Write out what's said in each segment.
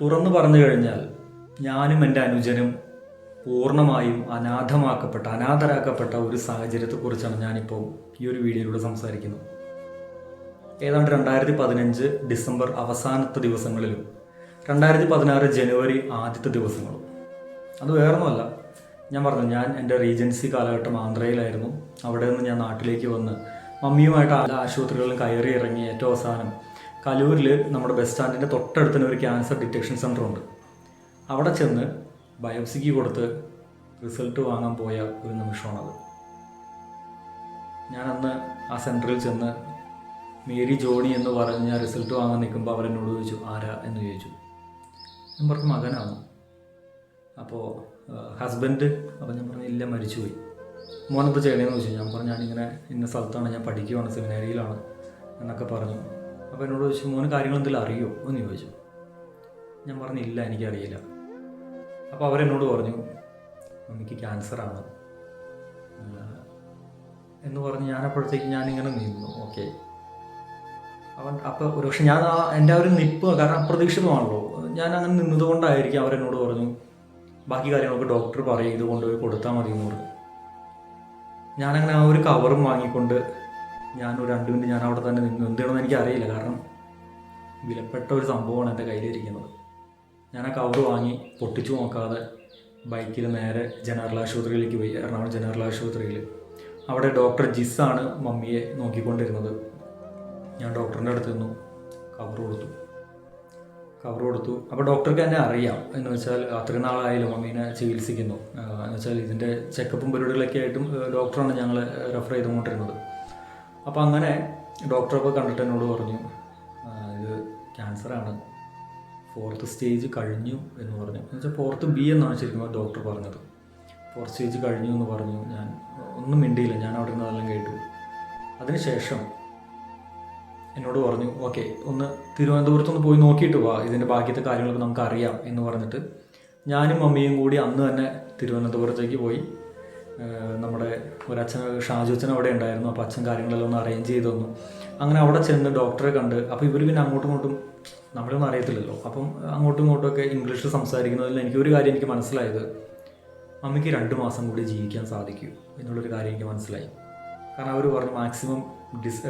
തുറന്നു പറഞ്ഞു കഴിഞ്ഞാൽ ഞാനും എന്റെ അനുജനും പൂർണമായും അനാഥമാക്കപ്പെട്ട അനാഥരാക്കപ്പെട്ട ഒരു സാഹചര്യത്തെക്കുറിച്ചാണ് ഞാനിപ്പോൾ ഈ ഒരു വീഡിയോയിലൂടെ സംസാരിക്കുന്നത്. ഏതാണ്ട് രണ്ടായിരത്തി പതിനഞ്ച് ഡിസംബർ അവസാനത്തെ ദിവസങ്ങളിലും രണ്ടായിരത്തി പതിനാറ് ജനുവരി ആദ്യത്തെ ദിവസങ്ങളും. അത് വേറൊന്നുമല്ല. ഞാൻ പറഞ്ഞു ഞാൻ എന്റെ റീജൻസി കാലഘട്ടം ആന്ധ്രയിലായിരുന്നു. അവിടെ നിന്ന് ഞാൻ നാട്ടിലേക്ക് വന്ന് മമ്മിയുമായിട്ട് ആശുപത്രികളിലും കയറി ഇറങ്ങി ഏറ്റവും അവസാനം കലൂരിൽ നമ്മുടെ ബസ് സ്റ്റാൻഡിന്റെ തൊട്ടടുത്ത് തന്നെ ഒരു ക്യാൻസർ ഡിറ്റക്ഷൻ സെന്റർ ഉണ്ട്. അവിടെ ചെന്ന് ബയോപ്സിക്ക് കൊടുത്ത് റിസൾട്ട് വാങ്ങാൻ പോയ ഒരു നിമിഷമാണത്. ഞാനന്ന് ആ സെന്ററിൽ ചെന്ന് മേരി ജോണി എന്ന് പറഞ്ഞ് ഞാൻ റിസൾട്ട് വാങ്ങാൻ നിൽക്കുമ്പോൾ അവരെന്നോട് ചോദിച്ചു ആരാ? എന്ന് ചോദിച്ചു. ഞാൻ പറഞ്ഞു മകനാണ്. അപ്പോൾ ഹസ്ബൻഡ് അപ്പോൾ ഞാൻ പറഞ്ഞു ഇല്ല മരിച്ചുപോയി. മോനെന്ത് ചെയ്യണമെന്ന് ചോദിച്ചു. ഞാൻ പറഞ്ഞു ഞാനിങ്ങനെ ഇന്ന സ്ഥലത്താണ് ഞാൻ പഠിക്കുവാണ് സെമിനാരിയിലാണ് എന്നൊക്കെ പറഞ്ഞു. അപ്പോൾ എന്നോട് ചോദിച്ചു മോന് കാര്യങ്ങൾ എന്തെങ്കിലും അറിയോ? എന്ന് ചോദിച്ചു. ഞാൻ പറഞ്ഞില്ല എനിക്കറിയില്ല. അപ്പോൾ അവരെന്നോട് പറഞ്ഞു മമ്മിക്ക് ക്യാൻസറാണ് എന്ന് പറഞ്ഞ് ഞാനപ്പോഴത്തേക്ക് ഞാനിങ്ങനെ നിന്നു. ഓക്കെ അവൻ അപ്പോൾ ഒരു പക്ഷേ ഞാൻ ആ എന്റെ ആ ഒരു നിപ്പ് കാരണം അപ്രതീക്ഷിതമാണല്ലോ. ഞാൻ അങ്ങനെ നിന്നതുകൊണ്ടായിരിക്കും അവരെന്നോട് പറഞ്ഞു ബാക്കി കാര്യങ്ങളൊക്കെ ഡോക്ടർ പറയും ഇത് കൊണ്ടുപോയി കൊടുത്താൽ മതി എന്ന് പറഞ്ഞു. ഞാനങ്ങനെ ആ ഒരു കവറും വാങ്ങിക്കൊണ്ട് ഞാൻ ഒരു രണ്ട് മിനിറ്റ് ഞാൻ അവിടെ തന്നെ നിന്നു. എന്തിനാണെന്ന് എനിക്ക് അറിയില്ല കാരണം വിലപ്പെട്ട ഒരു സംഭവമാണ് എന്റെ കയ്യിലിരിക്കുന്നത്. ഞാൻ ആ കവർ വാങ്ങി പൊട്ടിച്ചു നോക്കാതെ ബൈക്കിൽ നേരെ ജനറൽ ആശുപത്രിയിലേക്ക് പോയി. എറണാകുളം ജനറൽ ആശുപത്രിയിൽ. അവിടെ ഡോക്ടർ ജിസ്സാണ് മമ്മിയെ നോക്കിക്കൊണ്ടിരുന്നത്. ഞാൻ ഡോക്ടറിന്റെ അടുത്ത് നിന്നു. കവർ കൊടുത്തു. കവർ കൊടുത്തു. അപ്പോൾ ഡോക്ടർക്ക് എന്നെ അറിയാം. എന്ന് വെച്ചാൽ അത്രയും നാളായാലും മമ്മീനെ ചികിത്സിക്കുന്നു. എന്ന് വെച്ചാൽ ഇതിന്റെ ചെക്കപ്പും പരിപാടികളൊക്കെ ആയിട്ടും ഡോക്ടറാണ് ഞങ്ങൾ റെഫർ ചെയ്തുകൊണ്ടിരുന്നത്. അപ്പോൾ അങ്ങനെ ഡോക്ടറൊക്കെ കണ്ടിട്ട് എന്നോട് പറഞ്ഞു ഇത് ക്യാൻസറാണ് ഫോർത്ത് സ്റ്റേജ് കഴിഞ്ഞു എന്ന് പറഞ്ഞു. എന്ന് വെച്ചാൽ ഫോർത്ത് ബി എന്നാണ് ശരിക്കും ഡോക്ടർ പറഞ്ഞത്. ഫോർത്ത് സ്റ്റേജ് കഴിഞ്ഞു എന്ന് പറഞ്ഞു. ഞാൻ ഒന്നും മിണ്ടിയില്ല. ഞാൻ അവിടെ നിന്ന് അതെല്ലാം കേട്ടു. അതിനുശേഷം എന്നോട് പറഞ്ഞു ഓക്കെ ഒന്ന് തിരുവനന്തപുരത്ത് ഒന്ന് പോയി നോക്കിയിട്ട് വാ. ഇതിന്റെ ബാക്കിയത്തെ കാര്യങ്ങളൊക്കെ നമുക്ക് അറിയാം എന്ന് പറഞ്ഞിട്ട് ഞാനും മമ്മിയും കൂടി അന്ന് തന്നെ തിരുവനന്തപുരത്തേക്ക് പോയി. നമ്മുടെ ഒരച്ഛൻ ഷാജു അച്ഛൻ അവിടെ ഉണ്ടായിരുന്നു. അപ്പോൾ അച്ഛൻ കാര്യങ്ങളെല്ലാം ഒന്ന് അറേഞ്ച് ചെയ്ത് തന്നു. അങ്ങനെ അവിടെ ചെന്ന് ഡോക്ടറെ കണ്ട്. അപ്പോൾ ഇവർ പിന്നെ അങ്ങോട്ടും ഇങ്ങോട്ടും നമ്മളൊന്നും അറിയത്തില്ലല്ലോ. അപ്പം അങ്ങോട്ടും ഇങ്ങോട്ടും ഒക്കെ ഇംഗ്ലീഷിൽ സംസാരിക്കുന്നതിൽ എനിക്ക് ഒരു കാര്യം എനിക്ക് മനസ്സിലായത്. മമ്മിക്ക് രണ്ട് മാസം കൂടി ജീവിക്കാൻ സാധിക്കൂ എന്നുള്ളൊരു കാര്യം എനിക്ക് മനസ്സിലായി. കാരണം അവർ പറഞ്ഞു മാക്സിമം ഡിസ്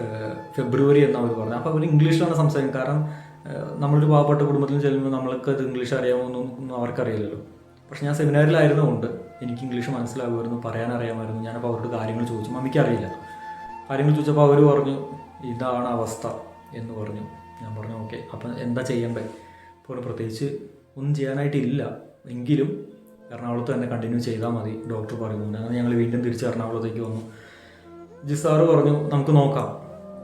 ഫെബ്രുവരി എന്ന് അവർ പറഞ്ഞു. അപ്പോൾ അവർ ഇംഗ്ലീഷിലാണ് സംസാരിക്കുന്നത്. കാരണം നമ്മളൊരു പാവപ്പെട്ട കുടുംബത്തിൽ ചെല്ലുമ്പോൾ നമ്മൾക്ക് അത് ഇംഗ്ലീഷ് അറിയാമോ എന്നൊന്നും അവർക്കറിയില്ലല്ലോ പക്ഷെ ഞാൻ സെമിനാറിലായിരുന്നുകൊണ്ട് എനിക്ക് ഇംഗ്ലീഷ് മനസ്സിലാകുമായിരുന്നു പറയാൻ അറിയാമായിരുന്നു ഞാനപ്പോൾ അവരോട് കാര്യങ്ങൾ ചോദിച്ചു. മമ്മിക്ക് അറിയില്ല. കാര്യങ്ങൾ ചോദിച്ചപ്പോൾ അവർ പറഞ്ഞു ഇതാണ് അവസ്ഥ എന്ന് പറഞ്ഞു. ഞാൻ പറഞ്ഞു ഓക്കെ അപ്പം എന്താ ചെയ്യണ്ടേ? ഇപ്പോൾ പ്രത്യേകിച്ച് ഒന്നും ചെയ്യാനായിട്ടില്ല. എങ്കിലും എറണാകുളത്ത് തന്നെ കണ്ടിന്യൂ ചെയ്താൽ മതി ഡോക്ടർ പറയുന്നു. അങ്ങനെ ഞങ്ങൾ വീണ്ടും തിരിച്ച് എറണാകുളത്തേക്ക് വന്നു. ജിസാറ് പറഞ്ഞു നമുക്ക് നോക്കാം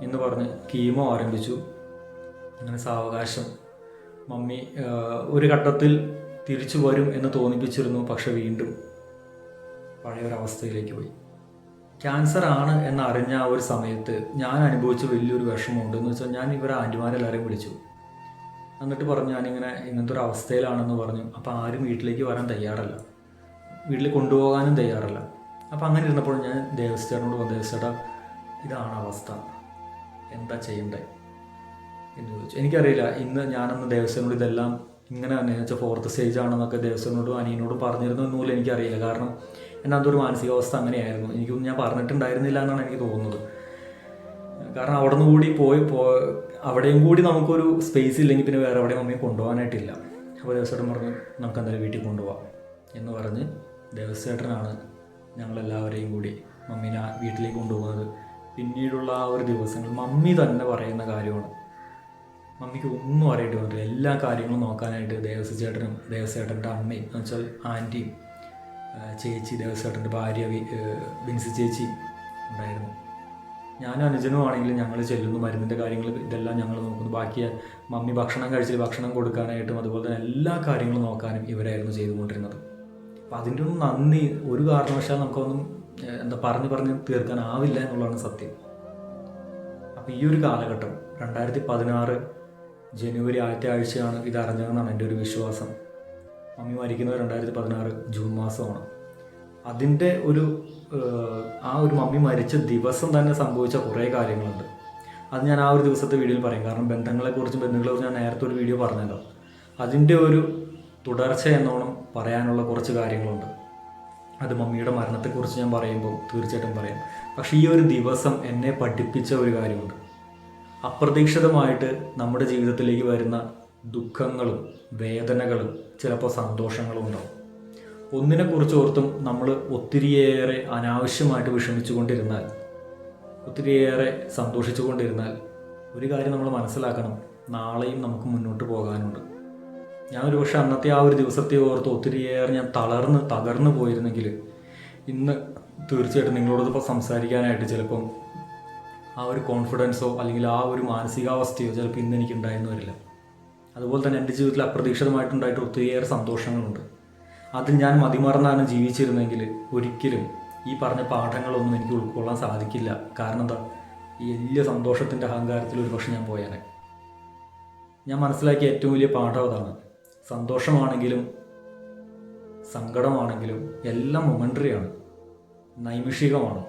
എന്ന് പറഞ്ഞ് കീമോ ആരംഭിച്ചു. അങ്ങനെ സാവകാശം. മമ്മി ഒരു ഘട്ടത്തിൽ തിരിച്ചു വരും എന്ന് തോന്നിപ്പിച്ചിരുന്നു പക്ഷെ വീണ്ടും പഴയ ഒരവസ്ഥയിലേക്ക് പോയി. ക്യാൻസർ ആണ് എന്ന് അറിഞ്ഞ ആ ഒരു സമയത്ത് ഞാൻ അനുഭവിച്ച വലിയൊരു വിഷമമുണ്ട് എന്ന് വെച്ചാൽ ഞാൻ ഇവരെ ആന്റിമാരെല്ലാവരെയും വിളിച്ചു. എന്നിട്ട് പറഞ്ഞു ഞാനിങ്ങനെ ഇങ്ങനത്തെ ഒരു അവസ്ഥയിലാണെന്ന് പറഞ്ഞു. അപ്പോൾ ആരും വീട്ടിലേക്ക് വരാൻ തയ്യാറല്ല. വീട്ടിൽ കൊണ്ടുപോകാനും തയ്യാറല്ല. അപ്പോൾ അങ്ങനെ ഇരുന്നപ്പോൾ ഞാൻ ദേവസ്ഥേട്ടനോട് പറഞ്ഞു ദേവസ്ഥേട്ടാ ഇതാണ് അവസ്ഥ. എന്താ ചെയ്യണ്ടേ? എന്ന് ചോദിച്ചു. എനിക്കറിയില്ല ഇന്ന് ഞാനന്ന് ദേവസ്വനോട് ഇതെല്ലാം ഇങ്ങനെ തന്നെ വെച്ചാൽ ഫോർത്ത് സ്റ്റേജ് ആണെന്നൊക്കെ ദേവസ്വനോടും അനിയനോടും പറഞ്ഞിരുന്നു എന്നുപോലും എനിക്കറിയില്ല. കാരണം എന്റെ അതൊരു മാനസികാവസ്ഥ അങ്ങനെയായിരുന്നു. എനിക്കൊന്നും ഞാൻ പറഞ്ഞിട്ടുണ്ടായിരുന്നില്ല എന്നാണ് എനിക്ക് തോന്നുന്നത്. കാരണം അവിടെ നിന്ന് കൂടി പോയി പോ അവിടെയും കൂടി നമുക്കൊരു സ്പേസ് ഇല്ലെങ്കിൽ പിന്നെ വേറെ എവിടെയും അമ്മയും കൊണ്ടുപോകാനായിട്ടില്ല. അപ്പോൾ ദേവസ്വേട്ടൻ പറഞ്ഞു നമുക്ക് എന്തായാലും വീട്ടിൽ കൊണ്ടുപോകാം എന്ന് പറഞ്ഞ് ദേവസ്വേട്ടനാണ് ഞങ്ങളെല്ലാവരെയും കൂടി മമ്മീനെ വീട്ടിലേക്ക് കൊണ്ടുപോകുന്നത്. പിന്നീടുള്ള ആ ഒരു ദിവസങ്ങൾ മമ്മി തന്നെ പറയുന്ന കാര്യമാണ്. മമ്മിക്ക് ഒന്നും അറിയേണ്ടി പറ്റില്ല എല്ലാ കാര്യങ്ങളും നോക്കാനായിട്ട് ദേവസ്വചേട്ടനും ദേവസ്വേട്ടന്റെ അമ്മയും എന്ന് വെച്ചാൽ ആന്റിയും ചേച്ചി ദേവസ്വേട്ടന്റെ ഭാര്യ ബിൻസി ചേച്ചി ഉണ്ടായിരുന്നു. ഞാനും അനുജനും ആണെങ്കിലും ഞങ്ങൾ ചെല്ലുന്നു. മരുന്നിന്റെ കാര്യങ്ങൾ ഇതെല്ലാം ഞങ്ങൾ നോക്കുന്നു. ബാക്കി മമ്മി ഭക്ഷണം കഴിച്ചിട്ട് ഭക്ഷണം കൊടുക്കാനായിട്ടും അതുപോലെ തന്നെ എല്ലാ കാര്യങ്ങളും നോക്കാനും ഇവരായിരുന്നു ചെയ്തുകൊണ്ടിരുന്നത്. അപ്പം അതിന്റെ ഒന്നും നന്ദി ഒരു കാരണവശാൽ നമുക്കൊന്നും എന്താ പറഞ്ഞ് പറഞ്ഞ് തീർക്കാനാവില്ല എന്നുള്ളതാണ് സത്യം. അപ്പോൾ ഈ ഒരു കാലഘട്ടം രണ്ടായിരത്തി പതിനാറ് ജനുവരി ആദ്യത്തെ ആഴ്ചയാണ് ഇത് അറിഞ്ഞതെന്നാണ് എന്റെ ഒരു വിശ്വാസം. മമ്മി മരിക്കുന്നത് രണ്ടായിരത്തി പതിനാറ് ജൂൺ മാസമാണ്. അതിന്റെ ഒരു ആ ഒരു മമ്മി മരിച്ച ദിവസം തന്നെ സംഭവിച്ച കുറേ കാര്യങ്ങളുണ്ട്. അത് ഞാൻ ആ ഒരു ദിവസത്തെ വീഡിയോയിൽ പറയും. കാരണം ബന്ധങ്ങളെക്കുറിച്ചും ബന്ധങ്ങളെക്കുറിച്ചും ഞാൻ നേരത്തെ ഒരു വീഡിയോ പറഞ്ഞല്ലോ. അതിന്റെ ഒരു തുടർച്ച എന്നോണം പറയാനുള്ള കുറച്ച് കാര്യങ്ങളുണ്ട്. അത് മമ്മിയുടെ മരണത്തെക്കുറിച്ച് ഞാൻ പറയുമ്പോൾ തീർച്ചയായിട്ടും പറയാം. പക്ഷേ ഈ ഒരു ദിവസം എന്നെ പഠിപ്പിച്ച ഒരു കാര്യമുണ്ട്. അപ്രതീക്ഷിതമായിട്ട് നമ്മുടെ ജീവിതത്തിലേക്ക് വരുന്ന ദുഃഖങ്ങളും വേദനകളും ചിലപ്പോൾ സന്തോഷങ്ങളും ഉണ്ടാവും. ഒന്നിനെക്കുറിച്ച് ഓർത്തും നമ്മൾ ഒത്തിരിയേറെ അനാവശ്യമായിട്ട് വിഷമിച്ചു കൊണ്ടിരുന്നാൽ ഒത്തിരിയേറെ സന്തോഷിച്ചു കൊണ്ടിരുന്നാൽ ഒരു കാര്യം നമ്മൾ മനസ്സിലാക്കണം നാളെയും നമുക്ക് മുന്നോട്ട് പോകാനുണ്ട്. ഞാൻ ഒരു പക്ഷേ അന്നത്തെ ആ ഒരു ദിവസത്തെ ഓർത്ത് ഒത്തിരിയേറെ ഞാൻ തളർന്ന് തകർന്നു പോയിരുന്നെങ്കിൽ ഇന്ന് തീർച്ചയായിട്ടും നിങ്ങളോടൊപ്പം സംസാരിക്കാനായിട്ട് ചിലപ്പം ആ ഒരു കോൺഫിഡൻസോ അല്ലെങ്കിൽ ആ ഒരു മാനസികാവസ്ഥയോ ചിലപ്പോൾ ഇന്ന് എനിക്ക് ഉണ്ടായെന്ന് വരില്ല അതുപോലെ തന്നെ എന്റെ ജീവിതത്തിൽ അപ്രതീക്ഷിതമായിട്ടുണ്ടായിട്ട് ഒത്തിരിയേറെ സന്തോഷങ്ങളുണ്ട്. അതിൽ ഞാൻ മതിമറന്നാണ് ജീവിച്ചിരുന്നെങ്കിൽ ഒരിക്കലും ഈ പറഞ്ഞ പാഠങ്ങളൊന്നും എനിക്ക് ഉൾക്കൊള്ളാൻ സാധിക്കില്ല. കാരണം എന്താ? ഈ വലിയ സന്തോഷത്തിന്റെ അഹങ്കാരത്തിൽ ഒരു പക്ഷേ ഞാൻ പോയാനെ. ഞാൻ മനസ്സിലാക്കിയ ഏറ്റവും വലിയ പാഠം അതാണ്. സന്തോഷമാണെങ്കിലും സങ്കടമാണെങ്കിലും എല്ലാം മൊമൻട്രിയാണ് നൈമിഷികമാണ്.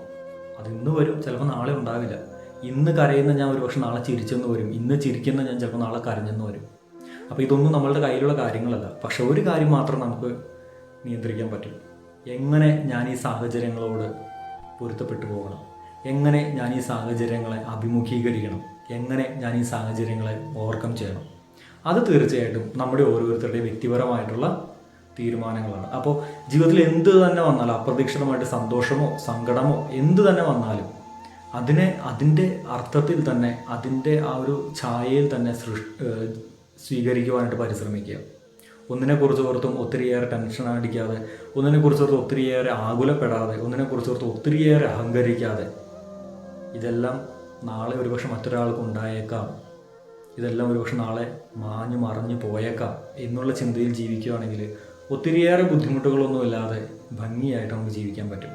അതിന്ന് വരും ചിലപ്പോൾ നാളെ ഉണ്ടാവില്ല. ഇന്ന് കരയുന്ന ഞാൻ ഒരു പക്ഷെ നാളെ ചിരിച്ചെന്ന് വരും. ഇന്ന് ചിരിക്കുന്ന ഞാൻ ചിലപ്പോൾ നാളെ കരഞ്ഞെന്ന് വരും. അപ്പോൾ ഇതൊന്നും നമ്മളുടെ കയ്യിലുള്ള കാര്യങ്ങളല്ല. പക്ഷെ ഒരു കാര്യം മാത്രം നമുക്ക് നിയന്ത്രിക്കാൻ പറ്റും. എങ്ങനെ ഞാൻ ഈ സാഹചര്യങ്ങളോട് പൊരുത്തപ്പെട്ടു പോകണം? എങ്ങനെ ഞാൻ ഈ സാഹചര്യങ്ങളെ അഭിമുഖീകരിക്കണം? എങ്ങനെ ഞാൻ ഈ സാഹചര്യങ്ങളെ ഓവർകം ചെയ്യണം? അത് തീർച്ചയായിട്ടും നമ്മുടെ ഓരോരുത്തരുടെയും വ്യക്തിപരമായിട്ടുള്ള തീരുമാനങ്ങളാണ്. അപ്പോൾ ജീവിതത്തിൽ എന്ത് തന്നെ വന്നാലും അപ്രതീക്ഷിതമായിട്ട് സന്തോഷമോ സങ്കടമോ എന്ത് തന്നെ വന്നാലും അതിനെ അതിന്റെ അർത്ഥത്തിൽ തന്നെ അതിന്റെ ആ ഒരു ഛായയിൽ തന്നെ സൃഷ് സ്വീകരിക്കുവാനായിട്ട് പരിശ്രമിക്കുക. ഒന്നിനെക്കുറിച്ച് ഓർത്തും ഒത്തിരിയേറെ ടെൻഷൻ അടിക്കാതെ ഒന്നിനെക്കുറിച്ച് ഓർത്ത് ഒത്തിരിയേറെ ആകുലപ്പെടാതെ ഒന്നിനെക്കുറിച്ച് ഓർത്ത് ഒത്തിരിയേറെ അഹങ്കരിക്കാതെ ഇതെല്ലാം നാളെ ഒരുപക്ഷെ മറ്റൊരാൾക്ക് ഉണ്ടായേക്കാം. ഇതെല്ലാം ഒരുപക്ഷെ നാളെ മാഞ്ഞു മറഞ്ഞു പോയേക്കാം എന്നുള്ള ചിന്തയിൽ ജീവിക്കുകയാണെങ്കിൽ ഒത്തിരിയേറെ ബുദ്ധിമുട്ടുകളൊന്നുമില്ലാതെ ഭംഗിയായിട്ട് നമുക്ക് ജീവിക്കാൻ പറ്റും.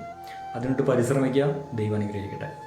അതിനോട്ട് പരിശ്രമിക്കുക ദൈവം അനുഗ്രഹിക്കട്ടെ